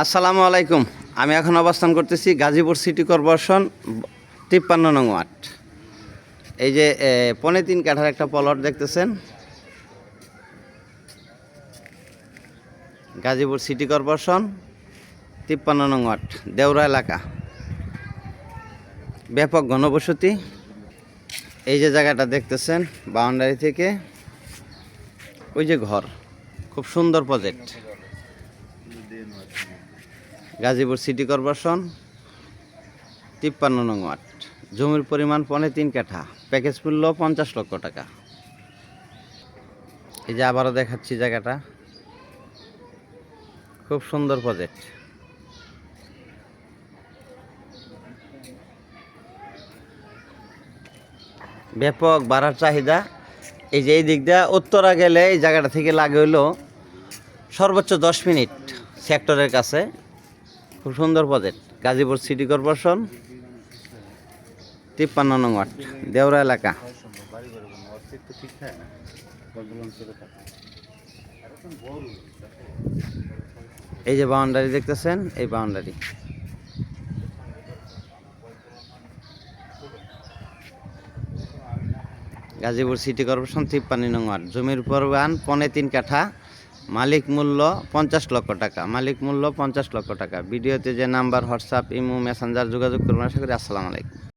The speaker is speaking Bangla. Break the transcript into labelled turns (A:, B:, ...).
A: আসসালামু আলাইকুম। আমি এখন অবস্থান করতেছি গাজীপুর সিটি কর্পোরেশন তিপ্পান্ন নং ওয়ার্ড। এই যে পৌনে তিন কাঠার একটা প্লট দেখতেছেন। গাজীপুর সিটি কর্পোরেশন তিপ্পান্ন নং ওয়ার্ড দেওরা এলাকা। ব্যাপক ঘনবসতি। এই যে জায়গাটা দেখতেছেন, বাউন্ডারি থেকে ওই যে ঘর, খুব সুন্দর প্রজেক্ট গাজীপুর সিটি কর্পোরেশন, তিপ্পান্ন নং ওয়ার্ড। জমির পরিমাণ পনে তিন কাঠা। প্যাকেজ মূল্য পঞ্চাশ লক্ষ টাকা। এই যে আবারও দেখাচ্ছি জায়গাটা। খুব সুন্দর প্রজেক্ট ব্যাপক বাড়ার চাহিদা। এই যে এই দিক দিয়ে উত্তরা গেলে এই জায়গাটা থেকে লাগে হইল সর্বোচ্চ দশ মিনিট। সেক্টরের কাছে। খুব সুন্দর প্রজেক্ট গাজীপুর সিটি কর্পোরেশন তিপ্পান্ন নং ওয়ার্ড, দেওরা এলাকা। এই যে বাউন্ডারি দেখতেছেন, এই বাউন্ডারি গাজীপুর সিটি কর্পোরেশন তিপ্পান্ন নং ওয়ার্ড। জমির পরিমাণ পনে তিন কাঠা। মালিক মূল্য পঞ্চাশ লক্ষ টাকা, মালিক মূল্য পঞ্চাশ লক্ষ টাকা। ভিডিওতে যে নাম্বার, হোয়াটসঅ্যাপ, ইমো, মেসেঞ্জার যোগাযোগ করবেন। আশা করি আসসালামু আলাইকুম।